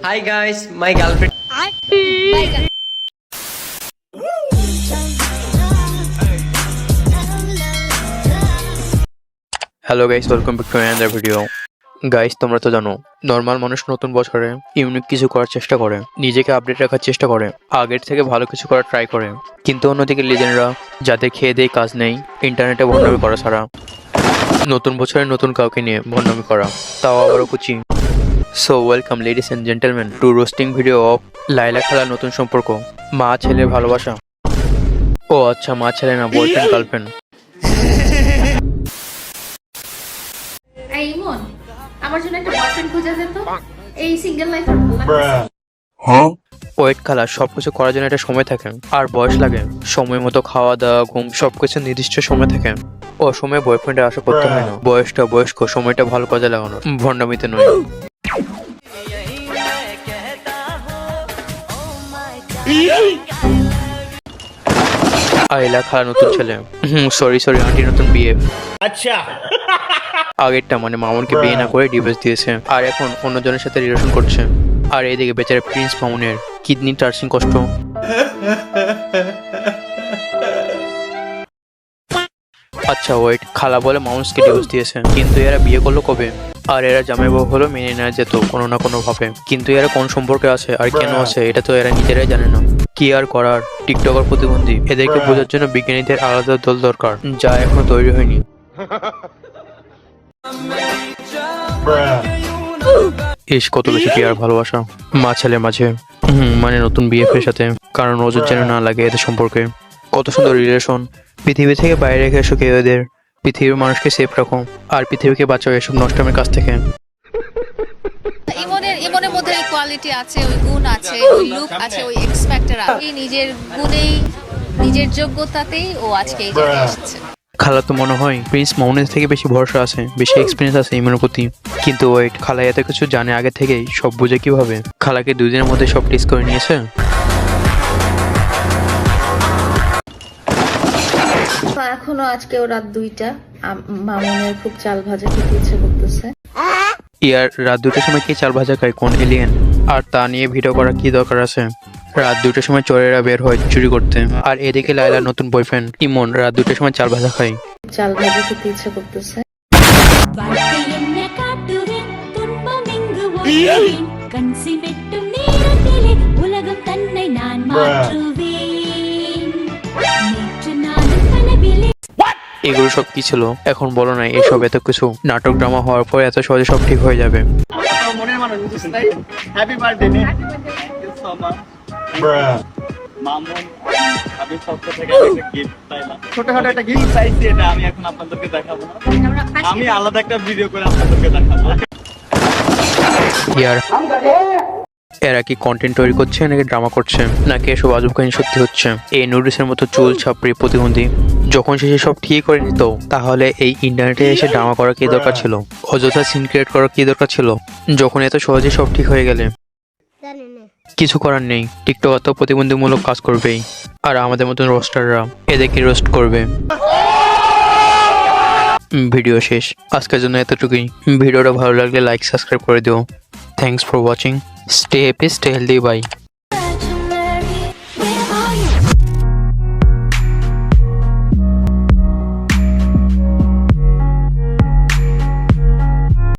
Hi guys, my girlfriend. Hello guys welcome back to another video guys তোমরা তো জানো normal মানুষ নতুন বছরে ইউনিক কিছু করার চেষ্টা করে নিজেকে আপডেট রাখার চেষ্টা করে আগের থেকে ভালো কিছু করার ট্রাই করে। কিন্তু অন্যদিকে লিজেন্ডরা যাদের খেয়ে দেয় কাজ নেই ইন্টারনেটে ভণ্ডামি করা ছাড়া নতুন বছরে নতুন কাউকে নিয়ে ভণ্ডামি করা তাও আবারও কুচি। So welcome ladies and gentleman to roasting video of Laila খেলার নতুন সম্পর্ক মা ছেলে ভালোবাসা। ও আচ্ছা মা ছেলে না বয়ফ্রেন্ড গার্লফ্রেন্ড এই ইমন আমার জন্য একটা বয়ফ্রেন্ড খুঁজে দে তো। এই সিঙ্গেল লাইফ আর ভালো লাগছে ওয়েট খেলা সবকিছু করার জন্য একটা সময় থাকে। আর বয়স লাগে। সময় মতো খাওয়া দাওয়া ঘুম সবকিছু নির্দিষ্ট সময় থাকে। ও সময় বয়ফ্রেন্ডের আশা করতে হয় না। বয়সটা বয়স্ক সময়টা ভালো কাজে লাগানো। ভণ্ডামিতে নয়। আইলা খালা নতুন ছেলে। হুম সরি সরি আন্টি নতুন বিয়ে। আচ্ছা। আগেরটা মানে মামুনকে বিয়ে না করে ডিভোর্স দিয়েছে। আর এখন অন্যজনের সাথে রিলেশন করছে। আর এইদিকে বেচারা প্রিন্স মামুনের কিডনি টার্সিং কষ্ট। আচ্ছা ওয়েট খালা বলে মামুসকে ডিভোর্স দিয়েছে। কিন্তু এরা বিয়ে করল কবে? আর এরা জামাই বউ হলো মেনে নেওয়া যেত কোনো না কোনো ভাবে কিন্তু এরা কোন সম্পর্কে আছে আর কেন আছে এটা তো এরা নিজেরাই জানে না। কি আর করার? টিকটকার প্রতিবন্ধী। এদেরকে বোঝার জন্য বিজ্ঞানীদের আলাদা দল দরকার যা এখনও তৈরি হয়নি। ইস কত বেশি কি আর ভালোবাসা। মা ছেলের মাঝে। হুম মানে নতুন বিএফের সাথে। কারণ নজর যেন না লাগে এদের সম্পর্কে। কত সুন্দর রিলেশন পৃথিবী থেকে বাইরে রেখে এসো কেউ এদের। পৃথিবীর মানুষকে সেফ রাখো আর পৃথিবীকে বাঁচাও এসব নষ্টমের কাছ থেকে। ইমনের ইমনের মধ্যে ওই কোয়ালিটি আছে ওই গুণ আছে ওই লুক আছে ওই এক্সপেক্টের আছে। নিজের গুণেই নিজের যোগ্যতাতেই ও আজকে এই জায়গায় এসেছে। খালা তো মনে হয় প্রিন্স মাউনের থেকে বেশি ভরসা আছে বেশি এক্সপিরিয়েন্স আছে ইমনের প্রতি। কিন্তু ওয়েট খালা এত কিছু জানে আগে থেকেই সব বুঝে কীভাবে? খালাকে দুদিনের মধ্যে সব টেস্ট করে নিয়েছে? এখনো আজকেও রাত দুইটা আম- মামুনের খুব চাল ভাজা খেতে ইচ্ছে করতেছে ইয়ার রাত দুটোর সময় কে চাল ভাজা খায় কোন এলিয়েন আর তা নিয়ে ভিডিও করার কি দরকার আছে রাত দুটোর সময় চোরেরা বের হয় চুরি করতে আর এদিকে লাইলার নতুন বয়ফ্রেন্ড ইমন রাত দুটোর সময় চাল ভাজা খায় চাল ভাজা খেতে ইচ্ছে করতেছে வாழ்க்கை என்ன காட்டுவேன் துன்பம் இங்கு ஒழிவேன் கண் சிமிட்டும் நேரத்திலே உலகம் தன்னை நான் மாற்றுவேன் এগুলো সব কি ছিল? এখন বলো না এসব এত কিছু? নাটক ড্রামা হওয়ার পর এত সহজে সব ঠিক হয়ে যাবে। মনের মানুষ হ্যাপি বার্থডে নে সো মাচ মামুন আমি পক্ষ থেকে একটা গিফট পাইলাম ছোটখাটো একটা গিফট চাইছি এটা আমি এখন আপনাদেরকে দেখাবো। আমি আলাদা একটা ভিডিও করে আপনাদেরকে দেখাবো। ইয়ার এরা কি কন্টেন্ট তৈরি করছে নাকি ড্রামা করছে? নাকি এসব আজব কাহিনী সত্যি হচ্ছে? এই নুডিসের মতো চুল ছাপড়ি প্রতিবন্ধী। যখন সে সব ঠিক করে নিত তাহলে এই ইন্টারনেটে এসে ড্রামা করার কি দরকার ছিল? অযথা সিন ক্রিয়েট করার কি দরকার ছিল? যখন এত সহজে সব ঠিক হয়ে গেলে। কিছু করার নেই। টিকটক তো প্রতিবন্ধীমূলক কাজ করবেই আর আমাদের মতন রোস্টাররা এদেরকে রোস্ট করবে। ভিডিও শেষ। আজকের জন্য এতটুকুই। ভিডিওটা ভালো লাগলে লাইক সাবস্ক্রাইব করে দিও। Thanks for watching stay happy stay healthy bye